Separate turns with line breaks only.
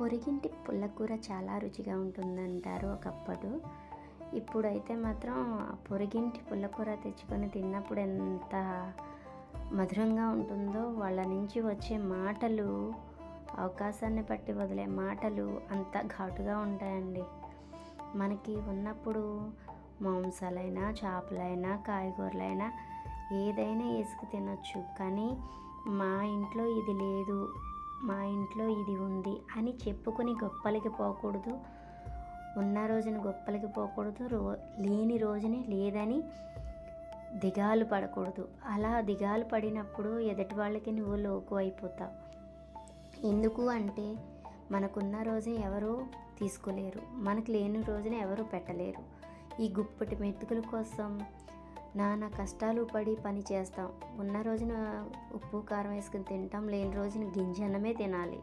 పొరిగింటి పుల్లకూర చాలా రుచిగా ఉంటుందంటారు ఒకప్పుడు. ఇప్పుడైతే మాత్రం ఆ పొరిగింటి పుల్లకూర తెచ్చుకొని తిన్నప్పుడు ఎంత మధురంగా ఉంటుందో వాళ్ళ నుంచి వచ్చే మాటలు అవకాశాన్ని బట్టి వదిలే మాటలు అంత ఘాటుగా ఉంటాయండి. మనకి ఉన్నప్పుడు మాంసాలైనా చేపలైనా కాయగూరలైనా ఏదైనా వేసుకు తినొచ్చు. కానీ మా ఇంట్లో ఇది లేదు. మా ఇంట్లో ఇది ఉంది అని చెప్పుకొని గొప్పలకి పోకూడదు. ఉన్న రోజున గొప్పలకి పోకూడదు. రో లేని రోజుని లేదని దిగాలు పడకూడదు. అలా దిగాలు పడినప్పుడు ఎదుటి వాళ్ళకి నువ్వు లోకు అయిపోతావు. ఎందుకు అంటే మనకున్న రోజున ఎవరూ తీసుకోలేరు. మనకు లేని రోజున ఎవరు పెట్టలేరు. ఈ గుప్పటి మెతుకుల కోసం నానా కష్టాలు పడి పని చేస్తాం. ఉన్న రోజున ఉప్పు కారం వేసుకుని తింటాం. లేని రోజున గింజన్నమే తినాలి.